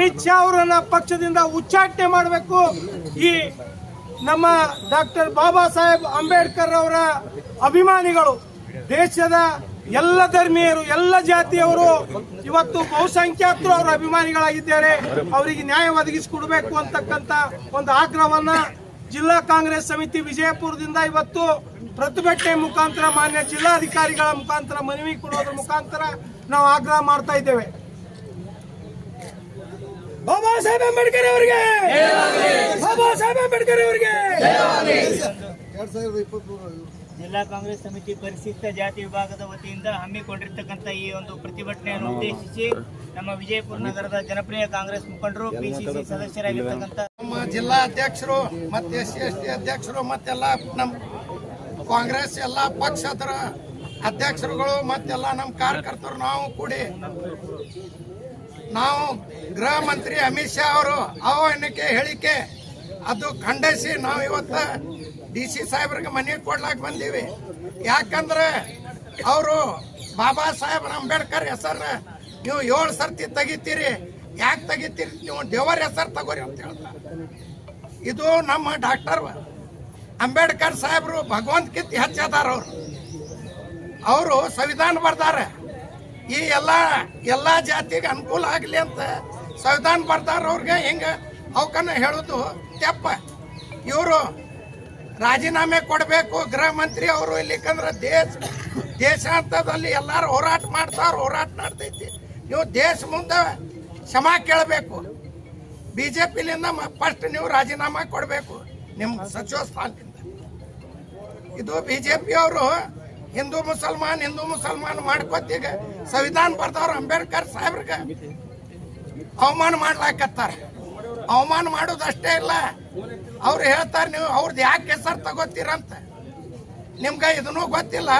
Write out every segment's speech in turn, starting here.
ಅಮಿತ್ ಶಾ ಅವರನ್ನ ಪಕ್ಷದಿಂದ ಉಚ್ಚಾಟನೆ ಮಾಡಬೇಕು. ಈ ನಮ್ಮ ಡಾಕ್ಟರ್ ಬಾಬಾ ಸಾಹೇಬ್ ಅಂಬೇಡ್ಕರ್ ಅವರ ಅಭಿಮಾನಿಗಳು, ದೇಶದ ಎಲ್ಲ ಧರ್ಮೀಯರು, ಎಲ್ಲ ಜಾತಿಯವರು ಇವತ್ತು ಬಹುಸಂಖ್ಯಾತರು ಅವರ ಅಭಿಮಾನಿಗಳಾಗಿದ್ದಾರೆ. ಅವರಿಗೆ ನ್ಯಾಯ ಒದಗಿಸಿಕೊಡ್ಬೇಕು ಅಂತಕ್ಕಂಥ ಒಂದು ಆಗ್ರಹವನ್ನ ಜಿಲ್ಲಾ ಕಾಂಗ್ರೆಸ್ ಸಮಿತಿ ವಿಜಯಪುರದಿಂದ ಇವತ್ತು ಪ್ರತಿಭಟನೆ ಮುಖಾಂತರ, ಮಾನ್ಯ ಜಿಲ್ಲಾಧಿಕಾರಿಗಳ ಮುಖಾಂತರ, ಮನವಿ ಕೊಡೋದ್ರ ಮುಖಾಂತರ ನಾವು ಆಗ್ರಹ ಮಾಡ್ತಾ ಇದ್ದೇವೆ. ಬಾಬಾ ಸಾಹೇಬ್ ಅಂಬೇಡ್ಕರ್ ಅವರಿಗೆ! ಬಾಬಾ ಸಾಹೇಬ್ ಅಂಬೇಡ್ಕರ್ ಅವರಿಗೆ! ಜಿಲ್ಲಾ ಕಾಂಗ್ರೆಸ್ ಸಮಿತಿ ಪರಿಶಿಷ್ಟ ಜಾತಿ ವಿಭಾಗದ ವತಿಯಿಂದ ಹಮ್ಮಿಕೊಂಡಿರ್ತಕ್ಕಂಥ ಈ ಒಂದು ಪ್ರತಿಭಟನೆಯನ್ನು ಉದ್ದೇಶಿಸಿ ನಮ್ಮ ವಿಜಯಪುರ ನಗರದ ಜನಪ್ರಿಯ ಕಾಂಗ್ರೆಸ್ ಮುಖಂಡರು ಪಿಸಿಸಿ ಸದಸ್ಯರಾಗಿರ್ತಕ್ಕಂಥ ನಮ್ಮ ಜಿಲ್ಲಾ ಅಧ್ಯಕ್ಷರು ಮತ್ತೆ ಎಸ್ ಸಿ ಎಸ್ ಟಿ ಅಧ್ಯಕ್ಷರು ಮತ್ತೆಲ್ಲ ನಮ್ಮ ಕಾಂಗ್ರೆಸ್ ಎಲ್ಲ ಪಕ್ಷದ ಅಧ್ಯಕ್ಷರುಗಳು ಮತ್ತೆಲ್ಲ ನಮ್ಮ ಕಾರ್ಯಕರ್ತರು ನಾವು ಕೂಡಿ ನಾವು ಗೃಹ ಮಂತ್ರಿ ಅಮಿತ್ ಶಾ ಅವರು ಆಹ್ವಾನಕ್ಕೆ ಹೇಳಿಕೆ ಅದು ಖಂಡಿಸಿ ನಾವು ಇವತ್ತು ಡಿ ಸಿ ಸಾಹೇಬ್ರಿಗೆ ಮನೆ ಕೊಡ್ಲಾಕ್ ಬಂದೀವಿ. ಯಾಕಂದ್ರೆ ಅವರು ಬಾಬಾ ಸಾಹೇಬ್ ಅಂಬೇಡ್ಕರ್ ಹೆಸರನ್ನ ನೀವು ಏಳು ಸರ್ತಿ ತೆಗಿತೀರಿ. ಯಾಕೆ ತೆಗಿತೀರಿ? ನೀವು ದೇವರ ಹೆಸರು ತಗೋರಿ ಅಂತ ಹೇಳ್ತಾರೆ ಇದು ನಮ್ಮ ಡಾಕ್ಟರ್ ಅಂಬೇಡ್ಕರ್ ಸಾಹೇಬರು ಭಗವಂತಕಿತ್ ಹೆಚ್ಚದಾರ ಅವರು. ಅವರು ಸಂವಿಧಾನ ಬರ್ದಾರೆ. ಈ ಎಲ್ಲ ಎಲ್ಲ ಜಾತಿಗೆ ಅನುಕೂಲ ಆಗಲಿ ಅಂತ ಸಂವಿಧಾನ ಬರ್ದಾರ ಅವ್ರಿಗೆ ಹಿಂಗೆ ಅವಕನ್ನ ಹೇಳೋದು ತೆಪ್ಪ. ಇವರು ರಾಜೀನಾಮೆ ಕೊಡಬೇಕು, ಗೃಹ ಮಂತ್ರಿ ಅವರು ಇಲ್ಲಿಕಂದ್ರೆ ದೇಶ ದೇಶಾಂತದಲ್ಲಿ ಎಲ್ಲರೂ ಹೋರಾಟ ಮಾಡ್ತಾರ, ಹೋರಾಟ ಮಾಡ್ತೈತಿ ನೀವು ದೇಶ ಮುಂದೆ ಕ್ಷಮಾ ಕೇಳಬೇಕು. ಬಿ ಜೆ ಪಿಲಿಂದ ಫಸ್ಟ್ ನೀವು ರಾಜೀನಾಮೆ ಕೊಡಬೇಕು ನಿಮ್ಮ ಸಚಿವ ಸ್ಥಾನದಿಂದ. ಇದು ಬಿ ಜೆ ಪಿ ಅವರು ಹಿಂದೂ ಮುಸಲ್ಮಾನ್ ಹಿಂದೂ ಮುಸಲ್ಮಾನ್ ಮಾಡ್ಕೊತೀಗ ಸಂವಿಧಾನ ಬರ್ದವ್ರು ಅಂಬೇಡ್ಕರ್ ಸಾಹೇಬ್ರಿಗೆ ಅವಮಾನ ಮಾಡ್ಲಾಕತ್ತಾರ. ಅವಮಾನ ಮಾಡೋದಷ್ಟೇ ಇಲ್ಲ. ಅವ್ರು ಹೇಳ್ತಾರೆ ನೀವು ಅವ್ರದ್ದು ಯಾಕೆ ಹೆಸರು ತಗೋತೀರಂತ? ನಿಮ್ಗೆ ಇದನ್ನೂ ಗೊತ್ತಿಲ್ಲ.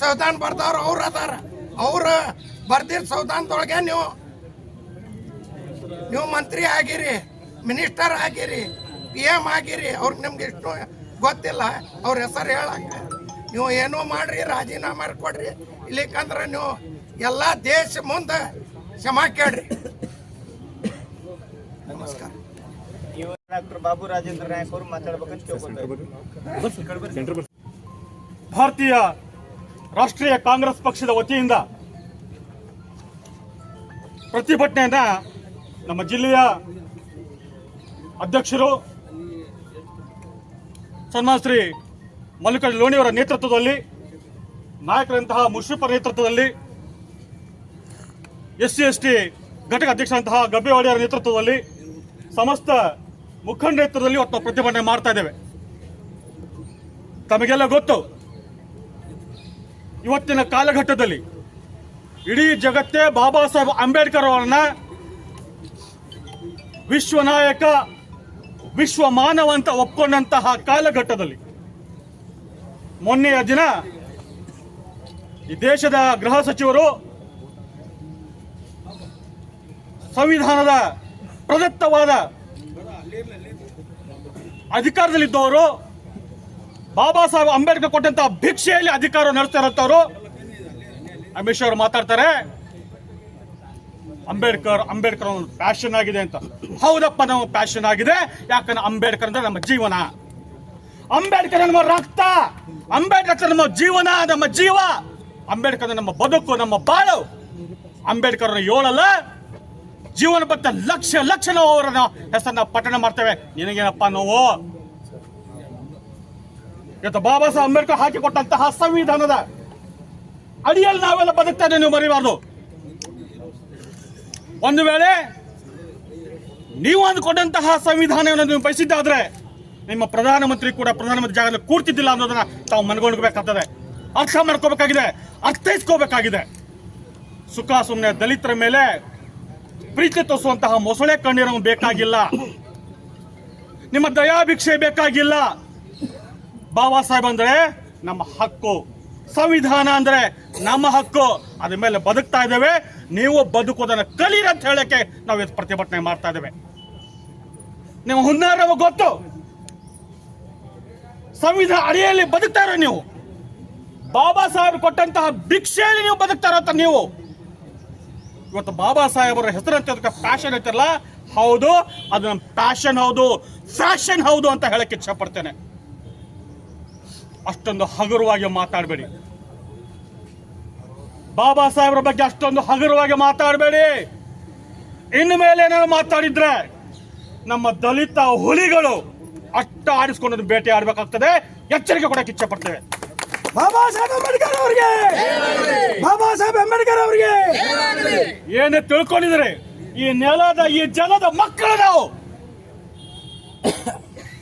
ಸಂವಿಧಾನ ಬರ್ದವ್ರು ಅವ್ರು ಅದಾರ. ಅವರು ಬರ್ದಿರ ಸಂವಿಧಾನದೊಳಗೆ ನೀವು ನೀವು ಮಂತ್ರಿ ಆಗಿರಿ, ಮಿನಿಸ್ಟರ್ ಆಗಿರಿ, ಪಿ ಎಂ ಆಗಿರಿ, ಅವ್ರಿಗೆ ನಿಮ್ಗೆ ಇಷ್ಟು ಗೊತ್ತಿಲ್ಲ. ಅವ್ರ ಹೆಸರು ಹೇಳಂಗ ನೀವು ಏನೋ ಮಾಡ್ರಿ ರಾಜೀನಾಮೆ ಕೊಡ್ರಿ ಇಲ್ಲಿಕಂದ್ರೆ ನೀವು ಎಲ್ಲ ದೇಶ ಮುಂದೆ ಕ್ಷಮಾ ಕೇಳ್ರಿ. ನಮಸ್ಕಾರ. ಡಾಕ್ಟರ್ ಬಾಬು ರಾಜೇಂದ್ರ ನಾಯಕ್ ಅವರು ಮಾತಾಡ್ಬೇಕಂತ ಕೇಳ್ಕೊತಾರೆ ಭಾರತೀಯ ರಾಷ್ಟ್ರೀಯ ಕಾಂಗ್ರೆಸ್ ಪಕ್ಷದ ವತಿಯಿಂದ ಪ್ರತಿಭಟನೆಯನ್ನ ನಮ್ಮ ಜಿಲ್ಲೆಯ ಅಧ್ಯಕ್ಷರು ಸನ್ಮಾನ ಶ್ರೀ ಮಲ್ಲಿಕಾರ್ಜುನ ಲೋಣಿಯವರ ನೇತೃತ್ವದಲ್ಲಿ, ನಾಯಕರಂತಹ ಮುಷರಫರ ನೇತೃತ್ವದಲ್ಲಿ ಎಸ್ ಸಿ ಎಸ್ ಟಿ ಘಟಕ ಅಧ್ಯಕ್ಷರಂತಹ ಗಬ್ಬೆವಾಡಿಯವರ ನೇತೃತ್ವದಲ್ಲಿ ಸಮಸ್ತ ಮುಖಂಡ ನೇತೃತ್ವದಲ್ಲಿ ಇವತ್ತು ಪ್ರತಿಭಟನೆ ಮಾಡ್ತಾ ಇದ್ದೇವೆ. ತಮಗೆಲ್ಲ ಗೊತ್ತು, ಇವತ್ತಿನ ಕಾಲಘಟ್ಟದಲ್ಲಿ ಇಡೀ ಜಗತ್ತೇ ಬಾಬಾ ಸಾಹೇಬ್ ಅಂಬೇಡ್ಕರ್ ಅವರನ್ನ ವಿಶ್ವ ನಾಯಕ ವಿಶ್ವ ಮಾನವ ಅಂತ ಒಪ್ಕೊಂಡಂತಹ ಕಾಲಘಟ್ಟದಲ್ಲಿ ಮೊನ್ನೆಯ ದಿನ ಈ ದೇಶದ ಗೃಹ ಸಚಿವರು ಸಂವಿಧಾನದ ಪ್ರದತ್ತವಾದ ಅಧಿಕಾರದಲ್ಲಿದ್ದವರು, ಬಾಬಾ ಸಾಹೇಬ್ ಅಂಬೇಡ್ಕರ್ ಕೊಟ್ಟಂತಹ ಭಿಕ್ಷೆಯಲ್ಲಿ ಅಧಿಕಾರ ನಡೆಸ್ತಾ ಇರುತ್ತವರು ಅಮಿತ್ ಶಾ ಅವರು ಮಾತಾಡ್ತಾರೆ. ಅಂಬೇಡ್ಕರ್ ಅಂಬೇಡ್ಕರ್ ಪ್ಯಾಷನ್ ಆಗಿದೆ ಅಂತ. ಹೌದಪ್ಪ ನಾವು ಪ್ಯಾಷನ್ ಆಗಿದೆ. ಯಾಕಂದ್ರೆ ಅಂಬೇಡ್ಕರ್ ಅಂದ್ರೆ ನಮ್ಮ ಜೀವನ. ಅಂಬೇಡ್ಕರ್ ನಮ್ಮ ರಕ್ತ, ಅಂಬೇಡ್ಕರ್ ನಮ್ಮ ಜೀವನ, ನಮ್ಮ ಜೀವ, ಅಂಬೇಡ್ಕರ್ ನಮ್ಮ ಬದುಕು, ನಮ್ಮ ಬಾಳು. ಅಂಬೇಡ್ಕರ್ ಏಳಲ್ಲ, ಜೀವನ ಬಂತ ಲಕ್ಷ ಲಕ್ಷ ನಾವು ಅವರ ಹೆಸರನ್ನ ಪಠಣ ಮಾಡ್ತೇವೆ. ನಿನಗೇನಪ್ಪ ನೋವು? ಇವತ್ತು ಬಾಬಾ ಸಾಹೇಬ್ ಅಂಬೇಡ್ಕರ್ ಹಾಕಿಕೊಟ್ಟಂತಹ ಸಂವಿಧಾನದ ಅಡಿಯಲ್ಲಿ ನಾವೆಲ್ಲ ಬದುಕ್ತಾ ನೀವು ಮರಿಬಾರ್ದು. ಒಂದು ವೇಳೆ ನೀವು ಅಂದುಕೊಂಡಂತಹ ಸಂವಿಧಾನವನ್ನು ನೀವು ಬಯಸಿದ್ದಾದ್ರೆ ನಿಮ್ಮ ಪ್ರಧಾನಮಂತ್ರಿ ಕೂಡ ಪ್ರಧಾನಮಂತ್ರಿ ಜಾಗದಲ್ಲಿ ಕೂರ್ತಿದ್ದಿಲ್ಲ ಅನ್ನೋದನ್ನ ತಾವು ಮನಗೊಂಡ್ಬೇಕಾಗ್ತದೆ ಅರ್ಥ ಮಾಡ್ಕೋಬೇಕಾಗಿದೆ ಅರ್ಥೈಸ್ಕೋಬೇಕಾಗಿದೆ ಸುಖ ಸುಮ್ಮನೆ ದಲಿತರ ಮೇಲೆ ಪ್ರೀತಿ ತೋರಿಸುವಂತಹ ಮೊಸಳೆ ಕಣ್ಣೀರನ್ನು ಬೇಕಾಗಿಲ್ಲ. ನಿಮ್ಮ ದಯಾಭಿಕ್ಷೆ ಬೇಕಾಗಿಲ್ಲ. ಬಾಬಾ ಸಾಹೇಬ್ ಅಂದ್ರೆ ನಮ್ಮ ಹಕ್ಕು. ಸಂವಿಧಾನ ಅಂದ್ರೆ ನಮ್ಮ ಹಕ್ಕು. ಅದ್ರ ಮೇಲೆ ಬದುಕ್ತಾ ಇದ್ದೇವೆ. ನೀವು ಬದುಕೋದನ್ನ ಕಲೀರಂತ ಹೇಳಕ್ಕೆ ನಾವು ಇವತ್ತು ಪ್ರತಿಭಟನೆ ಮಾಡ್ತಾ ಇದ್ದೇವೆ. ನಿಮ್ಮ ಹುನ್ನಾರವ ಗೊತ್ತು? ಸಂವಿಧಾನ ಅಡಿಯಲ್ಲಿ ಬದುಕ್ತಾರ ನೀವು? ಬಾಬಾ ಸಾಹೇಬ್ ಕೊಟ್ಟಂತಹ ಭಿಕ್ಷೆಯಲ್ಲಿ ನೀವು ಬದುಕ್ತಾ ಇರೋ ನೀವು? ಇವತ್ತು ಬಾಬಾ ಸಾಹೇಬರ ಹೆಸರಂತ ಫ್ಯಾಷನ್ ಐತಲ್ಲ ಹೌದು, ಅದು ನಮ್ಮ ಪ್ಯಾಷನ್ ಹೌದು ಫ್ಯಾಷನ್ ಹೌದು ಅಂತ ಹೇಳಕ್ಕೆ ಇಚ್ಛಪಡ್ತೇನೆ. ಅಷ್ಟೊಂದು ಹಗುರವಾಗಿ ಮಾತಾಡಬೇಡಿ. ಬಾಬಾ ಸಾಹೇಬ್ರ ಬಗ್ಗೆ ಅಷ್ಟೊಂದು ಹಗುರವಾಗಿ ಮಾತಾಡಬೇಡಿ. ಇನ್ನು ಮೇಲೆ ಏನಾದ್ರು ಮಾತಾಡಿದ್ರೆ ನಮ್ಮ ದಲಿತ ಹುಲಿಗಳು ಅಟ್ಟ ಆಡಿಸ್ಕೊಂಡು ಬೇಟೆ ಆಡ್ಬೇಕಾಗ್ತದೆ. ಎಚ್ಚರಿಕೆ ಕೊಡಕ್ಕೆ ಇಚ್ಛೆ ಪಡ್ತೇವೆ ಬಾಬಾ ಸಾಹೇಬ್ ಅಂಬೇಡ್ಕರ್ ಅವರಿಗೆ! ಬಾಬಾ ಸಾಹೇಬ್ ಅಂಬೇಡ್ಕರ್ ಅವರಿಗೆ! ಏನೇ ತಿಳ್ಕೊಂಡಿದ್ರೆ ಈ ನೆಲದ ಈ ಜನದ ಮಕ್ಕಳು ನಾವು.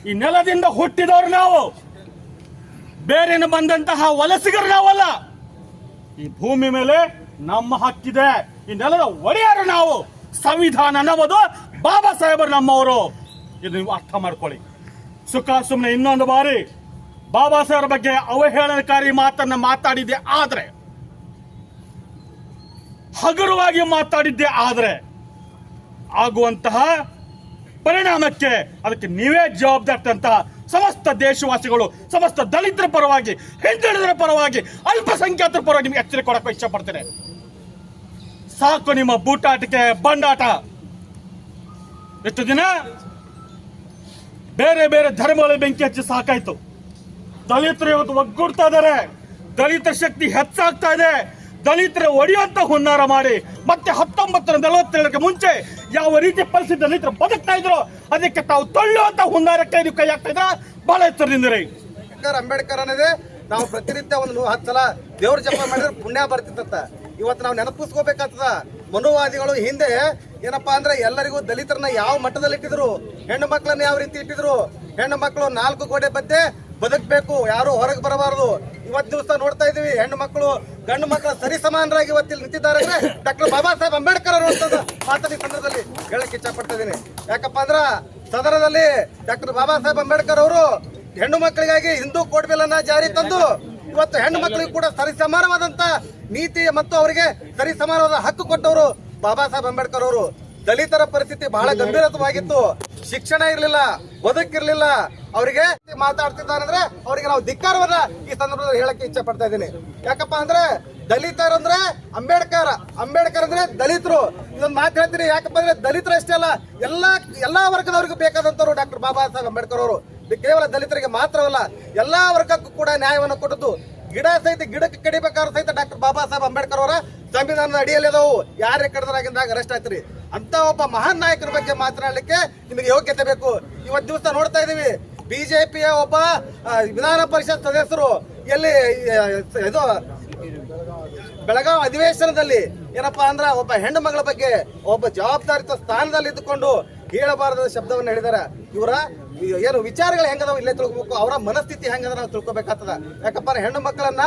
ಈ ನೆಲದಿಂದ ಹುಟ್ಟಿದವರು ನಾವು. ಬೇರೆನ ಬಂದಂತಹ ವಲಸಿಗರು ನಾವಲ್ಲ. ಈ ಭೂಮಿ ಮೇಲೆ ನಮ್ಮ ಹಕ್ಕಿದೆ. ಈ ನೆಲದ ಒಡೆಯರು ನಾವು. ಸಂವಿಧಾನ ಅನ್ನೋದು ಬಾಬಾ ಸಾಹೇಬರು ನಮ್ಮವರು. ಇದು ನೀವು ಅರ್ಥ ಮಾಡ್ಕೊಳ್ಳಿ. ಸುಖ ಸುಮ್ಮನೆ ಇನ್ನೊಂದು ಬಾರಿ ಬಾಬಾ ಸಾಹೇಬರ ಬಗ್ಗೆ ಅವಹೇಳನಕಾರಿ ಮಾತನ್ನ ಮಾತಾಡಿದ್ದೆ ಆದ್ರೆ, ಹಗುರವಾಗಿ ಮಾತಾಡಿದ್ದೆ ಆದ್ರೆ ಆಗುವಂತಹ ಪರಿಣಾಮಕ್ಕೆ ಅದಕ್ಕೆ ನೀವೇ ಜವಾಬ್ದಾರಿದಂತಹ ಸಮಸ್ತ ದೇಶವಾಸಿಗಳು, ಸಮಸ್ತ ದಲಿತರ ಪರವಾಗಿ ಹಿಂದುಳಿದರ ಪರವಾಗಿ, ಅಲ್ಪಸಂಖ್ಯಾತರ ಪರವಾಗಿ ನಿಮ್ಗೆ ಎಚ್ಚರಿಕೆ ಕೊಡಕ್ಕೆ ಇಷ್ಟಪಡ್ತೇನೆ. ಸಾಕು ನಿಮ್ಮ ಬೂಟಾಟಕ್ಕೆ ಬಂಡಾಟ. ಎಷ್ಟು ದಿನ? ಬೇರೆ ಬೇರೆ ಧರ್ಮಗಳ ಬೆಂಕಿ ಹಚ್ಚಿ ಸಾಕಾಯ್ತು. ದಲಿತರು ಇವತ್ತು ಒಗ್ಗೂಡ್ತಾ ಇದ್ದಾರೆ. ದಲಿತ ಶಕ್ತಿ ಹೆಚ್ಚಾಗ್ತಾ ಇದೆ. ದಲಿತರ ಒಡೆಯುವಂತ ಹುನ್ನಾರ ಮಾಡಿ ಮತ್ತೆ ಹತ್ತೊಂಬತ್ತರ ನಲವತ್ತೇಳಕ್ಕೆ ಮುಂಚೆ ಯಾವ ರೀತಿ ಪರಿಸ್ಥಿತಿ ದಲಿತರು ಬದುಕ್ತಾ ಇದ್ರು ಅದಕ್ಕೆ ತಾವು ತೊಳ್ಳುವಂತ ಹುನ್ನಾರಕ್ಕೆ ನೀವು ಕೈ ಹಾಕ್ತಾ ಇದ್ರ. ಬಹಳ ಎಚ್ಚರದಿಂದಿರಿ ಅಂಬೇಡ್ಕರ್ ಅನ್ನೋದೇ ನಾವು ಪ್ರತಿನಿತ್ಯ ಒಂದು ಹತ್ತು ಸಲ ದೇವ್ರ ಜಪ ಮಾಡಿದ್ರೆ ಪುಣ್ಯ ಬರ್ತಿತ್ತ ಇವತ್ತು ನಾವು ನೆನಪಿಸ್ಕೋಬೇಕಾಗ್ತದ. ಮನುವಾದಿಗಳು ಹಿಂದೆ ಏನಪ್ಪಾ ಅಂದ್ರೆ ಎಲ್ಲರಿಗೂ ದಲಿತರನ್ನ ಯಾವ ಮಟ್ಟದಲ್ಲಿ ಇಟ್ಟಿದ್ರು ಹೆಣ್ಣು ಮಕ್ಕಳನ್ನ ಯಾವ ರೀತಿ ಇಟ್ಟಿದ್ರು? ಹೆಣ್ಣು ಮಕ್ಕಳು ನಾಲ್ಕು ಗೋಡೆ ಬದ್ದೆ ಬದುಕಬೇಕು, ಯಾರು ಹೊರಗೆ ಬರಬಾರದು. ಇವತ್ತು ದಿವಸ ನೋಡ್ತಾ ಇದೀವಿ ಹೆಣ್ಣು ಮಕ್ಕಳು, ಗಂಡು ಮಕ್ಕಳ ಸರಿ ಸಮಾನರಾಗಿ ಇವತ್ತಿಲ್ಲಿ ನಿಂತಿದ್ದಾರೆ ಅಂದ್ರೆ ಡಾಕ್ಟರ್ ಬಾಬಾ ಸಾಹೇಬ್ ಅಂಬೇಡ್ಕರ್ ಅವರು ಈ ಸಂದರ್ಭದಲ್ಲಿ ಹೇಳಕ್ ಇಷ್ಟಪಡ್ತಾ ಇದೀನಿ ಯಾಕಪ್ಪ ಅಂದ್ರ ಸದನದಲ್ಲಿ ಡಾಕ್ಟರ್ ಬಾಬಾ ಸಾಹೇಬ್ ಅಂಬೇಡ್ಕರ್ ಅವರು ಹೆಣ್ಣು ಮಕ್ಕಳಿಗಾಗಿ ಹಿಂದೂ ಕೋಡ್ ಬಿಲ್ ಅನ್ನ ಜಾರಿ ತಂದು ಇವತ್ತು ಹೆಣ್ಣು ಮಕ್ಕಳಿಗೆ ಕೂಡ ಸರಿ ಸಮಾನವಾದಂತ ನೀತಿ ಮತ್ತು ಅವರಿಗೆ ಸರಿ ಸಮಾನವಾದ ಹಕ್ಕು ಕೊಟ್ಟವರು ಬಾಬಾ ಸಾಹೇಬ್ ಅಂಬೇಡ್ಕರ್ ಅವರು. ದಲಿತರ ಪರಿಸ್ಥಿತಿ ಬಹಳ ಗಂಭೀರವಾಗಿತ್ತು. ಶಿಕ್ಷಣ ಇರಲಿಲ್ಲ, ಬದುಕಿರ್ಲಿಲ್ಲ. ಅವರಿಗೆ ಮಾತಾಡ್ತಿದ್ದಾರಂದ್ರೆ ಅವರಿಗೆ ನಾವು ಧಿಕ್ಕಾರವನ್ನ ಈ ಸಂದರ್ಭದಲ್ಲಿ ಹೇಳಕ್ಕೆ ಇಚ್ಛೆ ಪಡ್ತಾ ಇದ್ದೀನಿ. ಯಾಕಪ್ಪ ಅಂದ್ರೆ ದಲಿತರು ಅಂದ್ರೆ ಅಂಬೇಡ್ಕರ್ ಅಂಬೇಡ್ಕರ್ ಅಂದ್ರೆ ದಲಿತರು. ಇದೊಂದು ಮಾತು ಹೇಳ್ತೀನಿ, ಯಾಕಪ್ಪ ಅಂದ್ರೆ ದಲಿತರು ಅಷ್ಟೇ ಅಲ್ಲ, ಎಲ್ಲಾ ಎಲ್ಲಾ ವರ್ಗದವ್ರಿಗೂ ಬೇಕಾದಂತವ್ರು ಡಾಕ್ಟರ್ ಬಾಬಾ ಸಾಹೇಬ್ ಅಂಬೇಡ್ಕರ್ ಅವರು. ಕೇವಲ ದಲಿತರಿಗೆ ಮಾತ್ರವಲ್ಲ, ಎಲ್ಲಾ ವರ್ಗಕ್ಕೂ ಕೂಡ ನ್ಯಾಯವನ್ನು ಕೊಟ್ಟದ್ದು. ಗಿಡ ಸಹಿತ ಗಿಡಕ್ಕೆ ಕಡಿಬೇಕಾದ್ರೂ ಸಹಿತ ಡಾಕ್ಟರ್ ಬಾಬಾ ಸಾಹೇಬ್ ಅಂಬೇಡ್ಕರ್ ಅವರ ಸಂವಿಧಾನದ ಅಡಿಯಲ್ಲಿ ಅದಾವು. ಯಾರೇ ಕಡ್ದರಾಗಿಂದಾಗ ಅರೆಸ್ಟ್ ಆಯ್ತ್ರಿ ಅಂತ ಒಬ್ಬ ಮಹಾನ್ ನಾಯಕರ ಬಗ್ಗೆ ಮಾತನಾಡಲಿಕ್ಕೆ ನಿಮಗೆ ಯೋಗ್ಯತೆ ಬೇಕು. ಇವತ್ತು ದಿವಸ ನೋಡ್ತಾ ಇದೀವಿ ಬಿಜೆಪಿಯ ಒಬ್ಬ ವಿಧಾನ ಪರಿಷತ್ ಸದಸ್ಯರು ಎಲ್ಲಿ ಇದು, ಬೆಳಗಾವಿ ಅಧಿವೇಶನದಲ್ಲಿ ಏನಪ್ಪಾ ಅಂದ್ರ ಒಬ್ಬ ಹೆಣ್ಣು ಮಗಳ ಬಗ್ಗೆ ಒಬ್ಬ ಜವಾಬ್ದಾರಿತ ಸ್ಥಾನದಲ್ಲಿ ಇದ್ದುಕೊಂಡು ಹೇಳಬಾರದ ಶಬ್ದವನ್ನು ಹೇಳಿದಾರೆ. ಇವರ ಏನು ವಿಚಾರಗಳು ಹೆಂಗದವು ಇಲ್ಲೇ ತಿಳ್ಕೊಬೇಕು? ಅವರ ಮನಸ್ಥಿತಿ ಹೆಂಗದ ನಾವು ತಿಳ್ಕೊಬೇಕಾಗ್ತದ? ಯಾಕಪ್ಪ ಹೆಣ್ಣು ಮಕ್ಕಳನ್ನ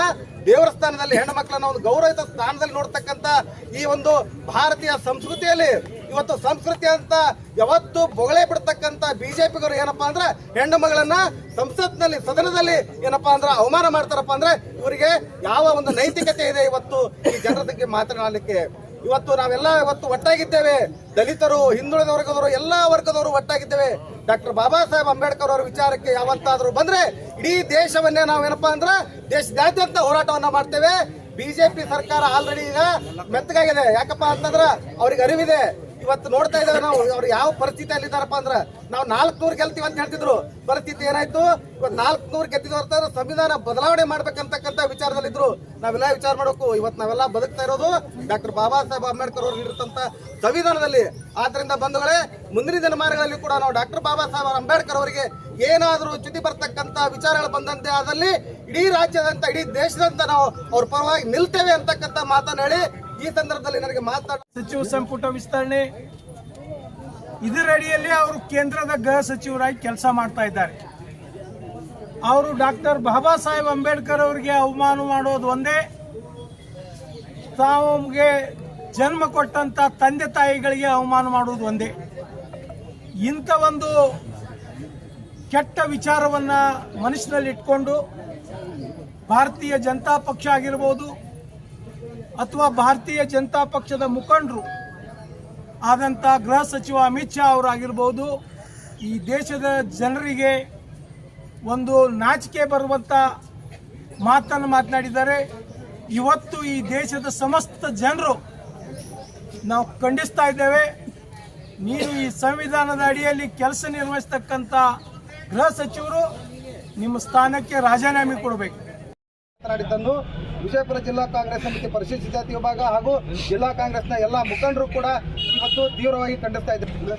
ದೇವರ ಸ್ಥಾನದಲ್ಲಿ ಹೆಣ್ಣು ಮಕ್ಕಳನ್ನ ಒಂದು ಗೌರವಿತ ಸ್ಥಾನದಲ್ಲಿ ನೋಡ್ತಕ್ಕಂಥ ಈ ಒಂದು ಭಾರತೀಯ ಸಂಸ್ಕೃತಿಯಲ್ಲಿ, ಇವತ್ತು ಸಂಸ್ಕೃತಿ ಅಂತ ಯಾವತ್ತು ಬೊಗಳೆ ಬಿಡ್ತಕ್ಕಂತ ಬಿಜೆಪಿಗರು ಏನಪ್ಪಾ ಅಂದ್ರೆ ಹೆಣ್ಣು ಮಗಳನ್ನ ಸಂಸತ್ನಲ್ಲಿ, ಸದನದಲ್ಲಿ ಏನಪ್ಪಾ ಅಂದ್ರೆ ಅವಮಾನ ಮಾಡ್ತಾರಪ್ಪ ಅಂದ್ರೆ ಇವರಿಗೆ ಯಾವ ಒಂದು ನೈತಿಕತೆ ಇದೆ ಇವತ್ತು ಈ ಜನರ ಬಗ್ಗೆ ಮಾತನಾಡಲಿಕ್ಕೆ? ಇವತ್ತು ನಾವೆಲ್ಲ ಇವತ್ತು ಒಟ್ಟಾಗಿದ್ದೇವೆ. ದಲಿತರು, ಹಿಂದುಳಿದ ವರ್ಗದವರು, ಎಲ್ಲಾ ವರ್ಗದವರು ಒಟ್ಟಾಗಿದ್ದೇವೆ. ಡಾಕ್ಟರ್ ಬಾಬಾ ಸಾಹೇಬ್ ಅಂಬೇಡ್ಕರ್ ಅವರ ವಿಚಾರಕ್ಕೆ ಯಾವತ್ತಾದರೂ ಬಂದ್ರೆ ಇಡೀ ದೇಶವನ್ನೇ ನಾವೇನಪ್ಪಾ ಅಂದ್ರೆ ದೇಶದಾದ್ಯಂತ ಹೋರಾಟವನ್ನ ಮಾಡ್ತೇವೆ. ಬಿಜೆಪಿ ಸರ್ಕಾರ ಆಲ್ರೆಡಿ ಈಗ ಮೆತ್ತಗಾಗಿದೆ. ಯಾಕಪ್ಪ ಅಂತಂದ್ರ ಅವ್ರಿಗೆ ಅರಿವಿದೆ. ಇವತ್ತು ನೋಡ್ತಾ ಇದ್ದೇವೆ ನಾವು. ಅವ್ರು ಯಾವ ಪರಿಸ್ಥಿತಿಯಲ್ಲಿ ಇದ್ದಾರಪ್ಪ ಅಂದ್ರೆ ನಾವು ನಾಲ್ಕುನೂರು ಗೆಲ್ತೀವಿ ಅಂತ ಹೇಳ್ತಿದ್ರು. ಪರಿಸ್ಥಿತಿ ಏನಾಯ್ತು? ಇವತ್ತು ನಾಲ್ಕುನೂರು ಗೆದ್ದಿದ್ರು ಸಂವಿಧಾನ ಬದಲಾವಣೆ ಮಾಡ್ಬೇಕಂತಕ್ಕಂತ ವಿಚಾರದಲ್ಲಿದ್ರು. ನಾವೆಲ್ಲ ವಿಚಾರ ಮಾಡಬೇಕು ಇವತ್ತು ನಾವೆಲ್ಲ ಬದುಕ್ತಾ ಇರೋದು ಡಾಕ್ಟರ್ ಬಾಬಾ ಸಾಹೇಬ್ ಅಂಬೇಡ್ಕರ್ ಅವರು ನೀಡಿದಂತ ಸಂವಿಧಾನದಲ್ಲಿ. ಆದ್ರಿಂದ ಬಂಧುಗಳೇ, ಮುಂದಿನ ದಿನಮಾನಗಳಲ್ಲಿ ಕೂಡ ನಾವು ಡಾಕ್ಟರ್ ಬಾಬಾ ಸಾಹೇಬ್ ಅಂಬೇಡ್ಕರ್ ಅವರಿಗೆ ಏನಾದರೂ ಚ್ಯುತಿ ಬರ್ತಕ್ಕಂಥ ವಿಚಾರಗಳು ಬಂದಂತೆ ಆದಲ್ಲಿ ಇಡೀ ರಾಜ್ಯದಂತ, ಇಡೀ ದೇಶದಂತ ನಾವು ಅವ್ರ ಪರವಾಗಿ ನಿಲ್ತೇವೆ ಅಂತಕ್ಕಂಥ ಮಾತನ್ನ ಹೇಳಿ ಈ ಸಂದರ್ಭದಲ್ಲಿ ನನಗೆ ಮಾತನಾಡ ಸಚಿವ ಸಂಪುಟ ವಿಸ್ತರಣೆ. ಇದರಡಿಯಲ್ಲಿ ಅವರು ಕೇಂದ್ರದ ಗೃಹ ಸಚಿವರಾಗಿ ಕೆಲಸ ಮಾಡ್ತಾ ಇದ್ದಾರೆ. ಅವರು ಡಾಕ್ಟರ್ ಬಾಬಾ ಸಾಹೇಬ್ ಅಂಬೇಡ್ಕರ್ ಅವರಿಗೆ ಅವಮಾನ ಮಾಡೋದು ಒಂದೇ. ತಾವಿಗೆ ಜನ್ಮ ಕೊಟ್ಟಂತ ತಂದೆ ತಾಯಿಗಳಿಗೆ ಅವಮಾನ ಮಾಡುವುದು ಒಂದೇ. ಇಂಥ ಒಂದು ಕೆಟ್ಟ ವಿಚಾರವನ್ನ ಮನಸ್ಸಿನಲ್ಲಿ ಇಟ್ಕೊಂಡು ಭಾರತೀಯ ಜನತಾ ಪಕ್ಷ ಆಗಿರ್ಬೋದು ಅಥವಾ ಭಾರತೀಯ ಜನತಾ ಪಕ್ಷದ ಮುಖಂಡರು ಆದಂಥ ಗೃಹ ಸಚಿವ ಅಮಿತ್ ಶಾ ಅವರಾಗಿರ್ಬೋದು, ಈ ದೇಶದ ಜನರಿಗೆ ಒಂದು ನಾಚಿಕೆ ಬರುವಂಥ ಮಾತನ್ನು ಮಾತನಾಡಿದ್ದಾರೆ. ಇವತ್ತು ಈ ದೇಶದ ಸಮಸ್ತ ಜನರು ನಾವು ಖಂಡಿಸ್ತಾ ಇದ್ದೇವೆ. ನೀವು ಈ ಸಂವಿಧಾನದ ಅಡಿಯಲ್ಲಿ ಕೆಲಸ ನಿರ್ವಹಿಸ್ತಕ್ಕಂಥ ಗೃಹ ಸಚಿವರು ನಿಮ್ಮ ಸ್ಥಾನಕ್ಕೆ ರಾಜೀನಾಮೆ ಕೊಡಬೇಕು. ಮಾತನಾಡಿದ್ದನ್ನು ವಿಜಯಪುರ ಜಿಲ್ಲಾ ಕಾಂಗ್ರೆಸ್ ಸಮಿತಿ ಪರಿಶಿಷ್ಟ ಜಾತಿ ವಿಭಾಗ ಹಾಗೂ ಜಿಲ್ಲಾ ಕಾಂಗ್ರೆಸ್ನ ಎಲ್ಲ ಮುಖಂಡರು ಕೂಡ ಇವತ್ತು ತೀವ್ರವಾಗಿ ಖಂಡಿಸ್ತಾ ಇದ್ದಾರೆ.